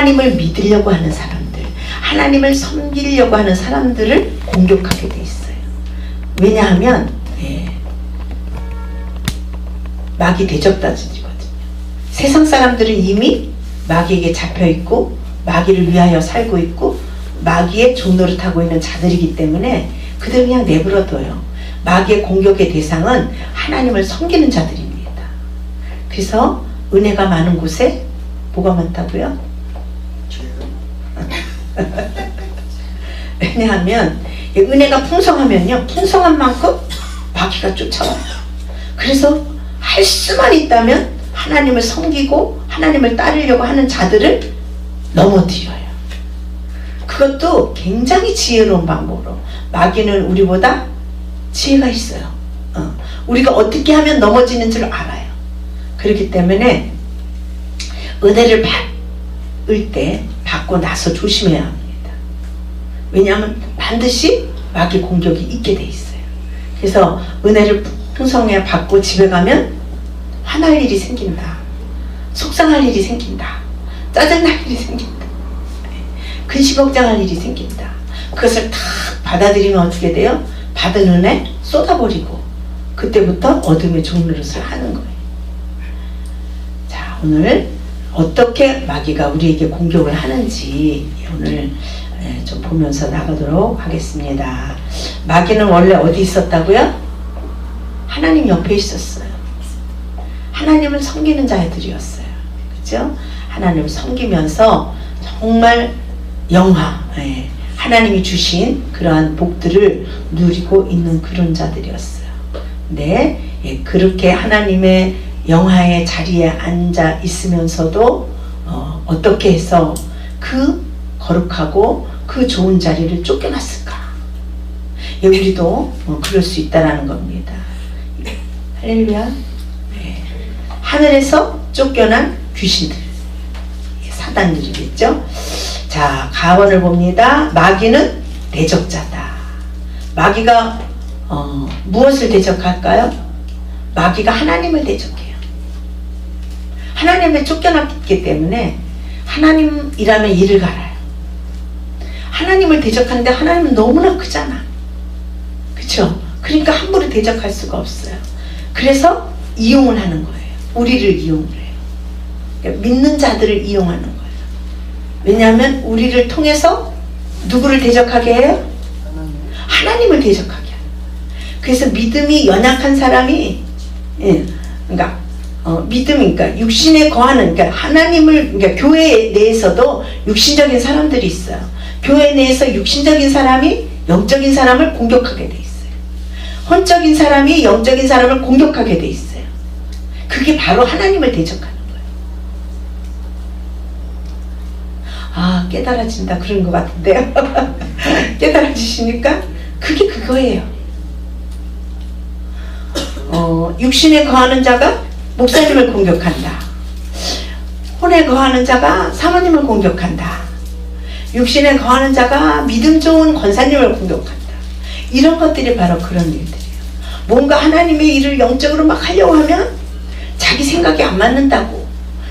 하나님을 믿으려고 하는 사람들, 하나님을 섬기려고 하는 사람들을 공격하게 돼 있어요. 왜냐하면 예, 마귀 대적단지거든요. 세상 사람들은 이미 마귀에게 잡혀 있고 마귀를 위하여 살고 있고 마귀의 종로를 타고 있는 자들이기 때문에 그들 그냥 내버려둬요. 마귀의 공격의 대상은 하나님을 섬기는 자들입니다. 그래서 은혜가 많은 곳에 뭐가 많다고요? 왜냐하면 은혜가 풍성하면요 풍성한 만큼 마귀가 쫓아와요. 그래서 할 수만 있다면 하나님을 섬기고 하나님을 따르려고 하는 자들을 넘어뜨려요. 그것도 굉장히 지혜로운 방법으로 마귀는 우리보다 지혜가 있어요. 어, 우리가 어떻게 하면 넘어지는 줄 알아요. 그렇기 때문에 은혜를 받을 때 받고 나서 조심해야 합니다. 왜냐하면 반드시 마귀 공격이 있게 돼 있어요. 그래서 은혜를 풍성해 받고 집에 가면 화날 일이 생긴다. 속상할 일이 생긴다. 짜증날 일이 생긴다. 근시걱정할 일이 생긴다. 그것을 다 받아들이면 어떻게 돼요? 받은 은혜 쏟아버리고 그때부터 어둠의 종로릇을 하는 거예요. 자 오늘 어떻게 마귀가 우리에게 공격을 하는지 오늘 좀 보면서 나가도록 하겠습니다. 마귀는 원래 어디 있었다고요? 하나님 옆에 있었어요. 하나님을 섬기는 자들이었어요. 그죠? 하나님을 섬기면서 정말 영화, 예, 하나님이 주신 그러한 복들을 누리고 있는 그런 자들이었어요. 네, 예, 그렇게 하나님의 영화의 자리에 앉아 있으면서도 어, 어떻게 해서 그 거룩하고 그 좋은 자리를 쫓겨났을까? 예, 우리도 어, 그럴 수 있다라는 겁니다. 할렐루야. 네. 하늘에서 쫓겨난 귀신들, 사단들이겠죠. 자, 가원을 봅니다. 마귀는 대적자다. 마귀가 어, 무엇을 대적할까요? 마귀가 하나님을 대적해요. 하나님에 쫓겨났기 때문에 하나님이라면 이를 갈아요. 하나님을 대적하는데 하나님은 너무나 크잖아. 그쵸? 그러니까 함부로 대적할 수가 없어요. 그래서 이용을 하는 거예요. 우리를 이용을 해요. 그러니까 믿는 자들을 이용하는 거예요. 왜냐하면 우리를 통해서 누구를 대적하게 해요? 하나님을 대적하게 해요. 그래서 믿음이 연약한 사람이 예, 그러니까 어, 믿음이니까 육신에 거하는 그러니까 하나님을 그러니까 교회 내에서도 육신적인 사람들이 있어요. 교회 내에서 육신적인 사람이 영적인 사람을 공격하게 돼 있어요. 혼적인 사람이 영적인 사람을 공격하게 돼 있어요. 그게 바로 하나님을 대적하는 거예요. 아 깨달아진다 그런 것 같은데요. 깨달아지시니까 그게 그거예요. 어, 육신에 거하는 자가 목사님을 공격한다. 혼에 거하는 자가 사모님을 공격한다. 육신에 거하는 자가 믿음 좋은 권사님을 공격한다. 이런 것들이 바로 그런 일들이에요. 뭔가 하나님의 일을 영적으로 막 하려고 하면 자기 생각이 안 맞는다고,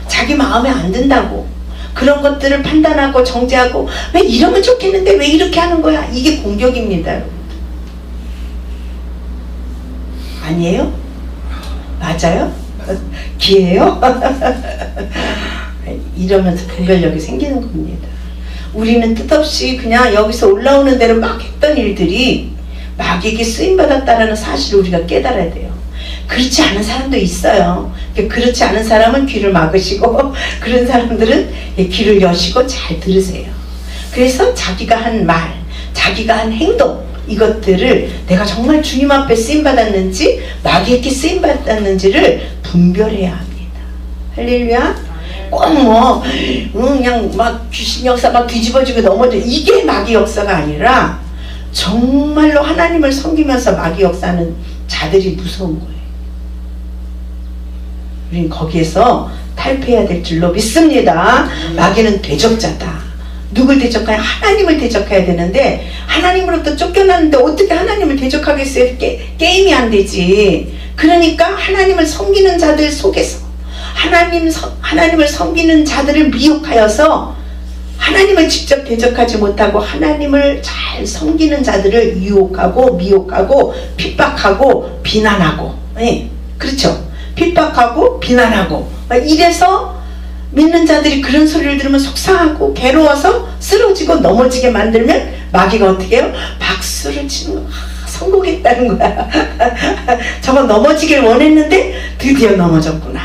자기 마음에 안 든다고, 그런 것들을 판단하고 정죄하고 왜 이러면 좋겠는데 왜 이렇게 하는 거야? 이게 공격입니다. 아니에요? 맞아요? 기회요? 이러면서 분별력이 생기는 겁니다. 우리는 뜻없이 그냥 여기서 올라오는 대로 막 했던 일들이 마귀에게 쓰임받았다라는 사실을 우리가 깨달아야 돼요. 그렇지 않은 사람도 있어요. 그렇지 않은 사람은 귀를 막으시고 그런 사람들은 귀를 여시고 잘 들으세요. 그래서 자기가 한 말, 자기가 한 행동 이것들을 내가 정말 주님 앞에 쓰임 받았는지 마귀에게 쓰임 받았는지를 분별해야 합니다. 할렐루야. 꼭뭐 그냥 막 귀신 역사 막 뒤집어지고 넘어져 이게 마귀 역사가 아니라 정말로 하나님을 섬기면서 마귀 역사는 자들이 무서운 거예요. 우리는 거기에서 탈피해야 될 줄로 믿습니다. 마귀는 대적자다. 누굴 대적하냐? 하나님을 대적해야 되는데 하나님으로부터 쫓겨났는데 어떻게 하나님을 대적하겠어요? 게, 게임이 안 되지. 그러니까 하나님을 섬기는 자들 속에서 하나님 하나님을 섬기는 자들을 미혹하여서 하나님을 직접 대적하지 못하고 하나님을 잘 섬기는 자들을 유혹하고 미혹하고 핍박하고 비난하고 예, 그렇죠 핍박하고 비난하고 이래서 믿는 자들이 그런 소리를 들으면 속상하고 괴로워서 쓰러지고 넘어지게 만들면 마귀가 어떻게 해요? 박수를 치는 거 아, 성공했다는 거야 저거 넘어지길 원했는데 드디어 넘어졌구나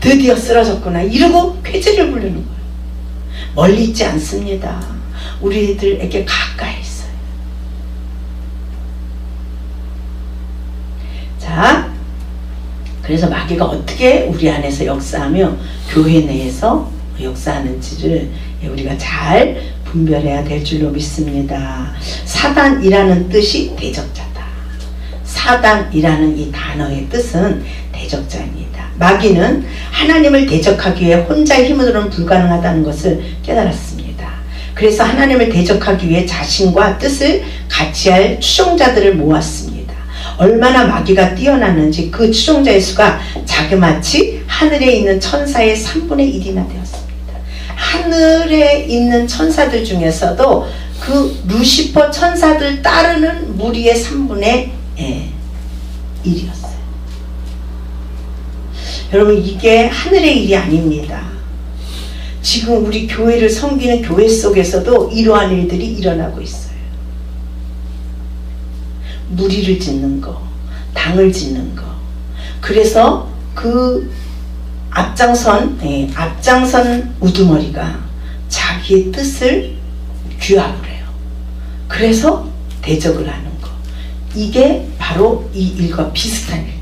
드디어 쓰러졌구나 이러고 쾌재를 부르는 거예요 멀리 있지 않습니다. 우리들에게 가까이 있어요. 자, 그래서 마귀가 어떻게 우리 안에서 역사하며 교회 내에서 역사하는지를 우리가 잘 분별해야 될 줄로 믿습니다. 사단이라는 뜻이 대적자다. 사단이라는 이 단어의 뜻은 대적자입니다. 마귀는 하나님을 대적하기 위해 혼자의 힘으로는 불가능하다는 것을 깨달았습니다. 그래서 하나님을 대적하기 위해 자신과 뜻을 같이 할 추종자들을 모았습니다. 얼마나 마귀가 뛰어났는지 그 추종자의 수가 자그마치 하늘에 있는 천사의 3분의 1이나 되었습니다. 하늘에 있는 천사들 중에서도 그 루시퍼 천사들 따르는 무리의 3분의 1이었어요. 여러분 이게 하늘의 일이 아닙니다. 지금 우리 교회를 섬기는 교회 속에서도 이러한 일들이 일어나고 있어요. 무리를 짓는 거, 당을 짓는 거. 그래서 그 앞장선, 예, 앞장선 우두머리가 자기의 뜻을 규합을 해요. 그래서 대적을 하는 거. 이게 바로 이 일과 비슷한 일.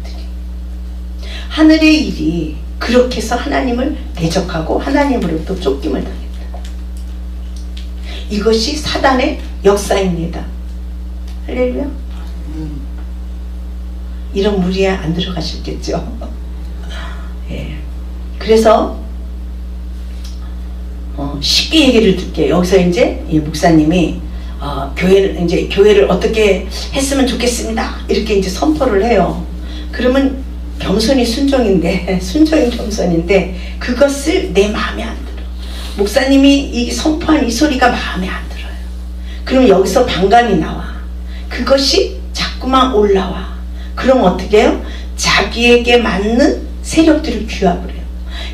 하늘의 일이 그렇게 해서 하나님을 대적하고 하나님으로부터 쫓김을 당했다. 이것이 사단의 역사입니다. 할렐루야. 이런 무리에 안 들어가셨겠죠. 예. 그래서 어, 쉽게 얘기를 듣게 여기서 이제 목사님이 어, 교회를 이제 교회를 어떻게 했으면 좋겠습니다. 이렇게 이제 선포를 해요. 그러면 겸손이 순종인데 순종이 겸손인데 그것을 내 마음에 안 들어. 목사님이 이 선포한 이 소리가 마음에 안 들어요. 그럼 여기서 반감이 나와. 그것이 자꾸만 올라와. 그럼 어떻게 해요? 자기에게 맞는 세력들을 규합을 해요.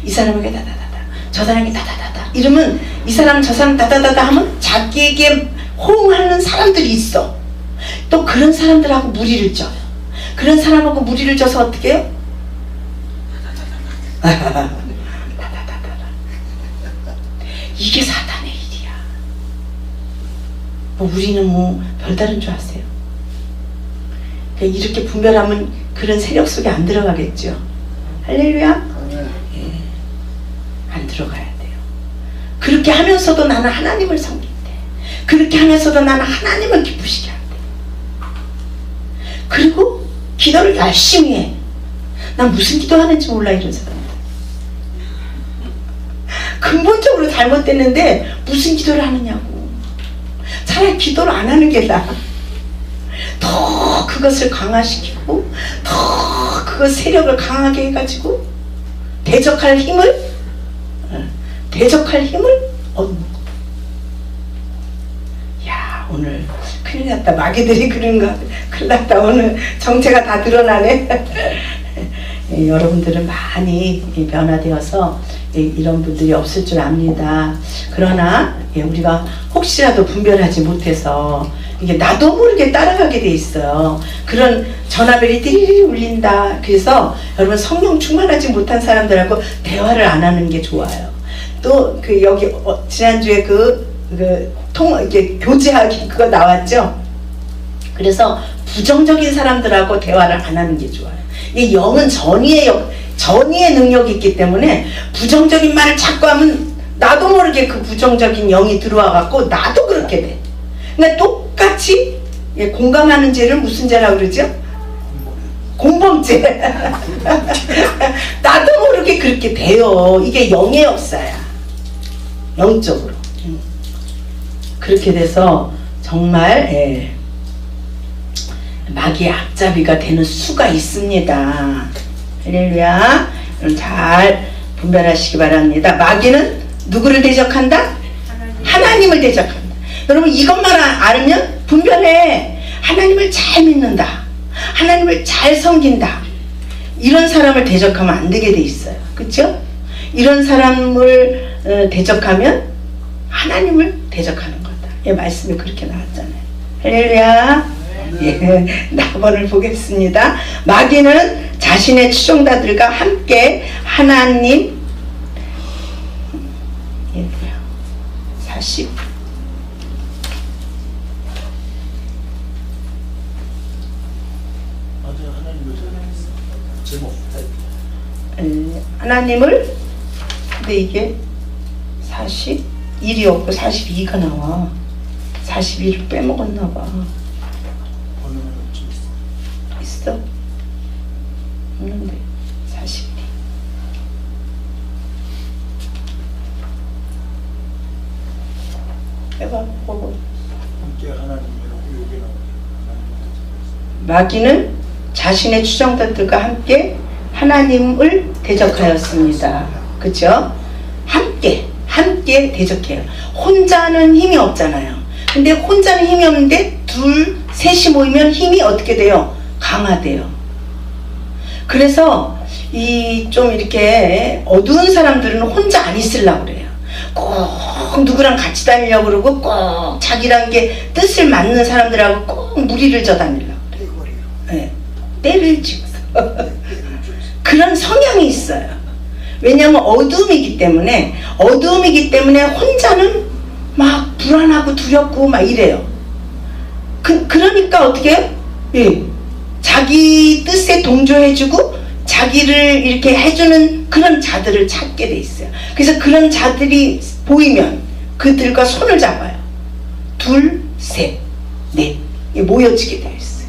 이 사람에게 다다다다, 저 사람에게 다다다다. 이러면 이 사람 저 사람 다다다다 하면 자기에게 호응하는 사람들이 있어. 또 그런 사람들하고 무리를 쪄요. 그런 사람하고 무리를 져서 어떻게 해요? 이게 사단의 일이야. 뭐 우리는 뭐 별다른 줄 아세요? 이렇게 분별하면 그런 세력 속에 안 들어가겠죠. 할렐루야? 예, 안 들어가야 돼요. 그렇게 하면서도 나는 하나님을 섬긴대. 그렇게 하면서도 나는 하나님을 기쁘시게 한대. 그리고 기도를 열심히 해. 난 무슨 기도하는지 몰라 이런 사람. 근본적으로 잘못됐는데 무슨 기도를 하느냐고. 차라리 기도를 안 하는 게 나아. 더 그것을 강화시키고 더 그것 세력을 강하게 해가지고 대적할 힘을 어, 대적할 힘을 얻는 야 오늘 큰일 났다. 마귀들이 그런가 큰일 났다. 오늘 정체가 다 드러나네. 예, 여러분들은 많이 변화되어서 예, 이런 분들이 없을 줄 압니다. 그러나 예, 우리가 혹시라도 분별하지 못해서 이게 나도 모르게 따라가게 돼 있어요. 그런 전화벨이 띠리리 울린다. 그래서 여러분 성령 충만하지 못한 사람들하고 대화를 안 하는 게 좋아요. 또 그 여기 어, 지난주에 그, 그 통, 이게 교제하기 그거 나왔죠? 그래서 부정적인 사람들하고 대화를 안 하는 게 좋아요. 이 영은 전의의 역, 전의의 능력이 있기 때문에 부정적인 말을 자꾸 하면 나도 모르게 그 부정적인 영이 들어와 갖고 나도 그렇게 돼. 그러니까 똑 같이 예, 공감하는 죄를 무슨 죄라고 그러죠? 공범죄. 나도 모르게 그렇게 돼요. 이게 영의 역사야. 영적으로. 음. 그렇게 돼서 정말 예, 마귀의 앞잡이가 되는 수가 있습니다. 할렐루야. 잘 분별하시기 바랍니다. 마귀는 누구를 대적한다? 하나님. 하나님을 대적한다. 여러분 이것만 아- 알으면 분별해. 하나님을 잘 믿는다. 하나님을 잘 섬긴다. 이런 사람을 대적하면 안 되게 돼 있어요. 그렇죠? 이런 사람을 어, 대적하면 하나님을 대적하는 거다. 예, 말씀이 그렇게 나왔잖아요. 할렐루야. 예, 나번을 보겠습니다. 마귀는 자신의 추종자들과 함께 하나님 예, 40 맞아 하나님을 제목 에, 하나님을 근데 이게 41이 없고 42가 나와. 41을 빼먹었나 봐. 있어. 없는데. 42 해봐 보고. 마귀는 자신의 추종자들과 함께 하나님을 대적하였습니다. 그죠? 함께, 함께 대적해요. 혼자는 힘이 없잖아요. 근데 혼자는 힘이 없는데 둘, 셋이 모이면 힘이 어떻게 돼요? 강화돼요. 그래서 이 좀 이렇게 어두운 사람들은 혼자 안 있으려고 그래요. 꼭 누구랑 같이 다니려고 그러고 꼭 자기랑 게 뜻을 맞는 사람들하고 꼭 무리를 져 다니려고 그래요. 네, 때를 지어서 그런 성향이 있어요. 왜냐하면 어둠이기 때문에 어둠이기 때문에 혼자는 막 불안하고 두렵고 막 이래요. 그 그러니까 어떻게? 예, 자기 뜻에 동조해주고 자기를 이렇게 해주는 그런 자들을 찾게 돼 있어요. 그래서 그런 자들이 보이면 그들과 손을 잡아요. 둘, 셋, 넷 모여지게 되어 있어요.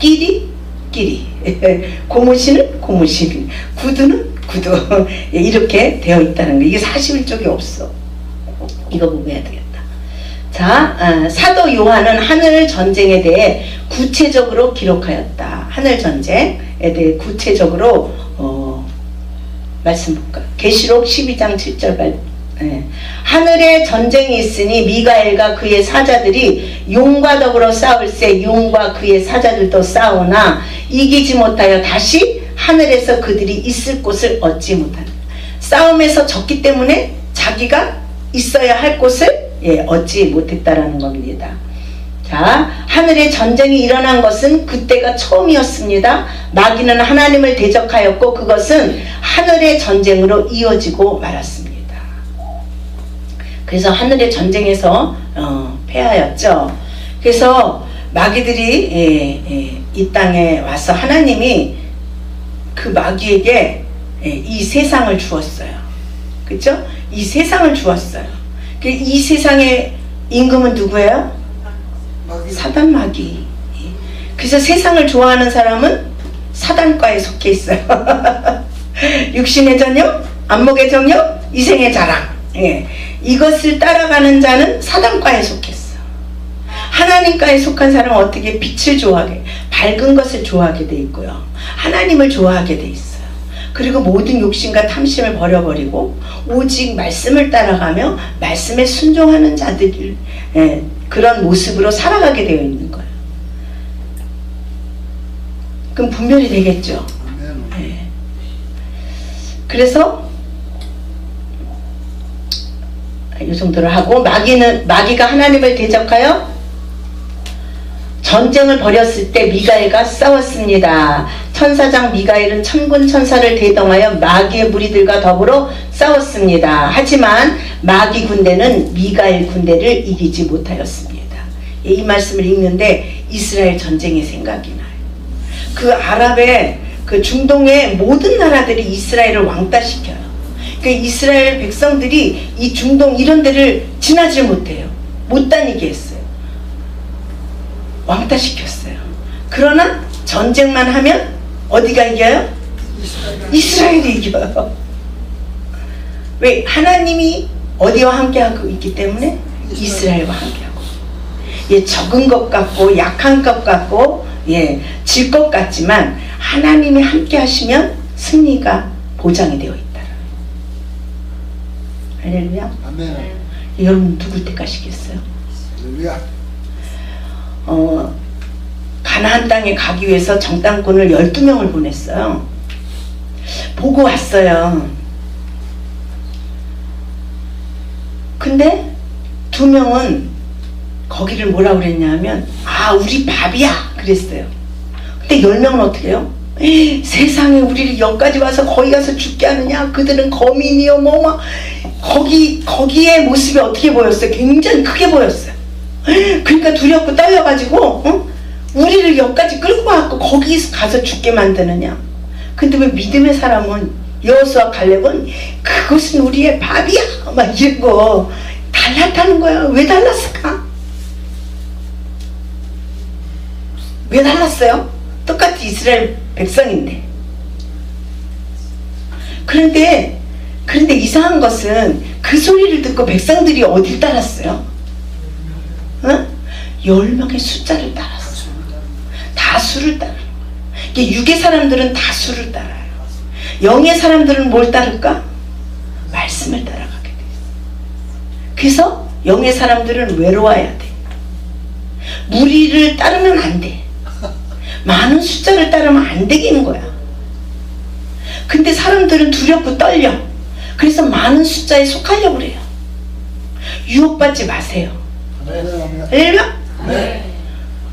끼리 끼리. 고무신은 고무신 구두는 구두. 예, 이렇게 되어 있다는 거. 이게 41쪽이 없어. 이거 보고 해야 되겠다. 자 아, 사도 요한은 하늘 전쟁에 대해 구체적으로 기록하였다. 하늘 전쟁에 대해 구체적으로 어, 말씀 볼까 계시록 12장 7절 말 예. 하늘에 전쟁이 있으니 미가엘과 그의 사자들이 용과 더불어 싸울세 용과 그의 사자들도 싸우나 이기지 못하여 다시 하늘에서 그들이 있을 곳을 얻지 못한다. 싸움에서 졌기 때문에 자기가 있어야 할 곳을 예, 얻지 못했다라는 겁니다. 자, 하늘에 전쟁이 일어난 것은 그때가 처음이었습니다. 마귀는 하나님을 대적하였고 그것은 하늘의 전쟁으로 이어지고 말았습니다. 그래서 하늘의 전쟁에서 어, 패하였죠. 그래서 마귀들이 예, 예, 이 땅에 와서 하나님이 그 마귀에게 예, 이 세상을 주었어요. 그렇죠? 이 세상을 주었어요. 그이 세상의 임금은 누구예요? 마귀 사단 마귀. 예. 그래서 세상을 좋아하는 사람은 사단과에 속해 있어요. 육신의 전용, 안목의 정욕, 이생의 자랑. 예. 이것을 따라가는 자는 사단과에 속했어. 하나님과에 속한 사람은 어떻게 빛을 좋아하게, 밝은 것을 좋아하게 돼 있고요. 하나님을 좋아하게 돼 있어요. 그리고 모든 욕심과 탐심을 버려버리고 오직 말씀을 따라가며 말씀에 순종하는 자들 예, 그런 모습으로 살아가게 되어 있는 거예요. 그럼 분별이 되겠죠. 예. 그래서 이 정도를 하고 마귀는 마귀가 하나님을 대적하여 전쟁을 벌였을 때 미가엘과 싸웠습니다. 천사장 미가엘은 천군 천사를 대동하여 마귀의 무리들과 더불어 싸웠습니다. 하지만 마귀 군대는 미가엘 군대를 이기지 못하였습니다. 예, 이 말씀을 읽는데 이스라엘 전쟁이 생각이 나요. 그 아랍의 그 중동의 모든 나라들이 이스라엘을 왕따시켜요. 그 이스라엘 백성들이 이 중동 이런 데를 지나지 못해요. 못 다니게 했어요. 왕따시켰어요. 그러나 전쟁만 하면 어디가 이겨요? 이스라엘이 이겨요. 왜? 하나님이 어디와 함께하고 있기 때문에 이스라엘과 함께하고. 예, 적은 것 같고 약한 것 같고 예, 질 것 같지만 하나님이 함께 하시면 승리가 보장이 되어 있다. 할렐루야. 아멘 여러분 누굴 택하시겠어요? 할렐루야. 어, 가나안 땅에 가기 위해서 정탐꾼을 12명을 보냈어요. 보고 왔어요. 근데 두 명은 거기를 뭐라 그랬냐면 아 우리 밥이야 그랬어요. 근데 10명은 어떻게 해요? 세상에 우리를 여기까지 와서 거기 가서 죽게 하느냐 그들은 거민이요 뭐막 거기 거기에 모습이 어떻게 보였어요? 굉장히 크게 보였어요. 그러니까 두렵고 떨려가지고 어? 우리를 여기까지 끌고 와갖고 거기 가서 죽게 만드느냐 근데 왜 믿음의 사람은 여호수아 갈렙은 그것은 우리의 밥이야 막 이러고 달랐다는 거야 왜 달랐을까 왜 달랐어요 똑같이 이스라엘 백성인데 그런데 그런데 이상한 것은 그 소리를 듣고 백성들이 어딜 따랐어요 어? 열 명의 숫자를 따랐어. 다수를 따라. 이게 육의 사람들은 다수를 따라요. 영의 사람들은 뭘 따를까? 말씀을 따라가게 돼. 그래서 영의 사람들은 외로워야 돼. 무리를 따르면 안 돼. 많은 숫자를 따르면 안 되겠는 거야. 근데 사람들은 두렵고 떨려. 그래서 많은 숫자에 속하려고 그래요. 유혹받지 마세요. 할렐루야? 네.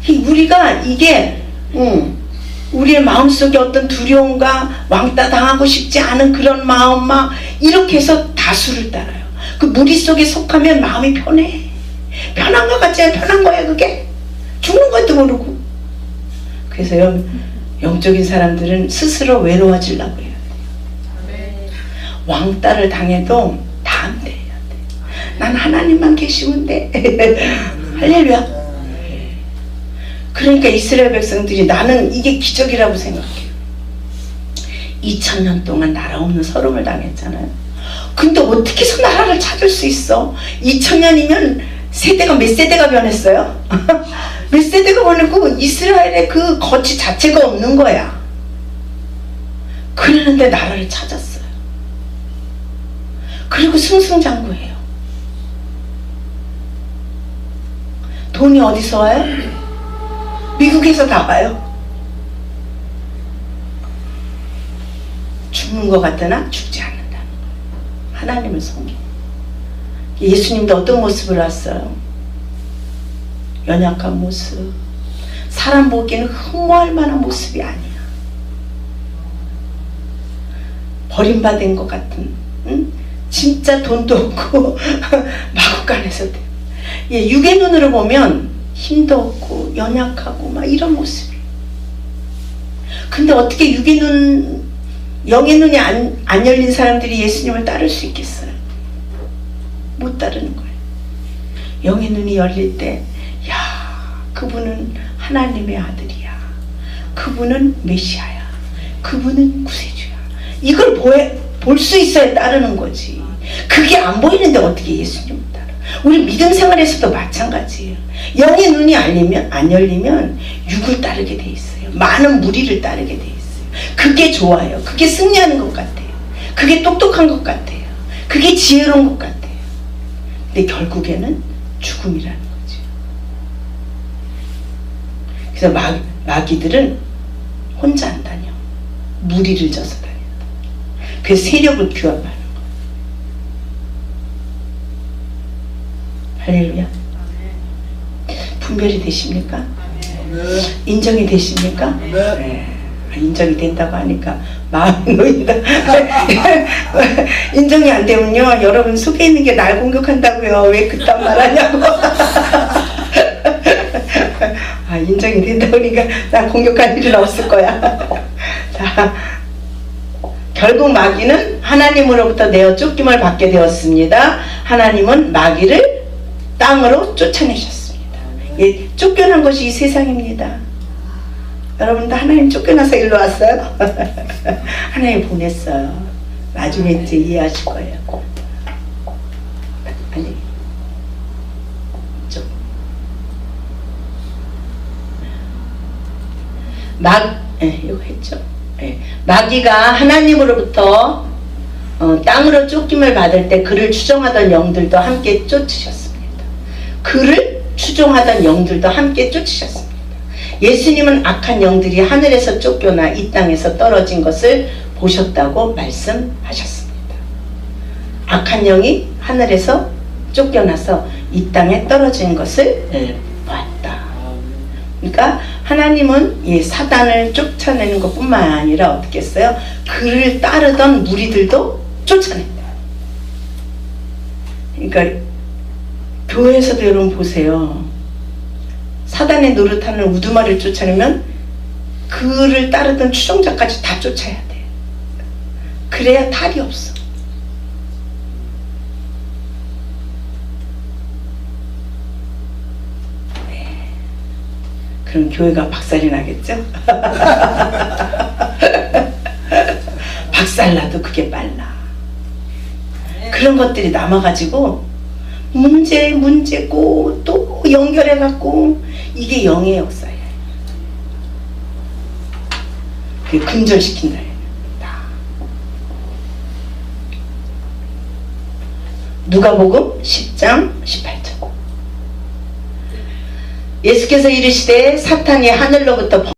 이 우리가 이게 음, 우리의 마음속에 어떤 두려움과 왕따 당하고 싶지 않은 그런 마음 막 이렇게 해서 다수를 따라요. 그 무리 속에 속하면 마음이 편해. 편한 것 같지 않아? 편한 거야 그게. 죽는 것도 모르고. 그래서 영, 영적인 사람들은 스스로 외로워지려고 해요. 왕따를 당해도 다 안 돼. 안 돼. 난 하나님만 계시면 돼. 할렐루야. 그러니까 이스라엘 백성들이 나는 이게 기적이라고 생각해요. 2000년 동안 나라 없는 서름을 당했잖아요. 근데 어떻게 해서 나라를 찾을 수 있어? 2000년이면 세대가 몇 세대가 변했어요? 몇 세대가 변했고 이스라엘의 그 거치 자체가 없는 거야. 그러는데 나라를 찾았어요. 그리고 승승장구해요. 돈이 어디서 와요? 미국에서 다 와요. 죽는 것 같으나 죽지 거예요. 하나님을 섬기. 예수님도 어떤 모습을 왔어요? 연약한 모습. 사람 보기에는 흠모할 만한 모습이 아니야. 버림받은 것 같은, 응? 진짜 돈도 없고, 마구간에서. 예, 육의 눈으로 보면 힘도 없고, 연약하고, 막 이런 모습이. 근데 어떻게 육의 눈, 영의 눈이 안, 안 열린 사람들이 예수님을 따를 수 있겠어요? 못 따르는 거예요. 영의 눈이 열릴 때, 야, 그분은 하나님의 아들이야. 그분은 메시아야. 그분은 구세주야. 이걸 볼 수 있어야 따르는 거지. 그게 안 보이는데 어떻게 예수님을 따라? 우리 믿음 생활에서도 마찬가지예요. 영의 눈이 아니면, 안 열리면 육을 따르게 돼 있어요. 많은 무리를 따르게 돼 있어요. 그게 좋아요. 그게 승리하는 것 같아요. 그게 똑똑한 것 같아요. 그게 지혜로운 것 같아요. 근데 결국에는 죽음이라는 거죠. 그래서 마, 마귀들은 혼자 안 다녀. 무리를 져서 다닌다. 그래서 세력을 규합하는 거예요. 할렐루야. 분별이 되십니까? 인정이 되십니까? 네. 인정이 된다고 하니까 마음이 놓인다. 인정이 안 되면요, 여러분 속에 있는 게 날 공격한다고요. 왜 그딴 말 하냐고. 아, 인정이 된다 보니까 난 공격할 일은 없을 거야. 자, 결국 마귀는 하나님으로부터 내어 쫓김을 받게 되었습니다. 하나님은 마귀를 땅으로 쫓아내셨습니다. 예, 쫓겨난 것이 이 세상입니다. 여러분도 하나님 쫓겨나서 일로 왔어요? 하나님 보냈어요. 나중에 이제 이해하실 거예요. 아니, 좀. 막, 예, 이거 했죠. 예, 마귀가 하나님으로부터 어, 땅으로 쫓김을 받을 때 그를 추종하던 영들도 함께 쫓으셨습니다. 그를 추종하던 영들도 함께 쫓으셨습니다. 예수님은 악한 영들이 하늘에서 쫓겨나 이 땅에서 떨어진 것을 보셨다고 말씀하셨습니다. 악한 영이 하늘에서 쫓겨나서 이 땅에 떨어진 것을 예. 그러니까 하나님은 이 사단을 쫓아내는 것뿐만 아니라 어떻게 했어요? 그를 따르던 무리들도 쫓아낸다. 그러니까 교회에서도 여러분 보세요. 사단의 노릇하는 우두머리를 쫓아내면 그를 따르던 추종자까지 다 쫓아야 돼. 그래야 탈이 없어. 그럼 교회가 박살이 나겠죠? 박살나도 그게 빨라. 그런 것들이 남아가지고 문제 문제고 또 연결해갖고 이게 영의 역사예요. 그 근절시킨다. 다. 누가복음 10장 18절. 예수께서 이르시되 사탄이 하늘로부터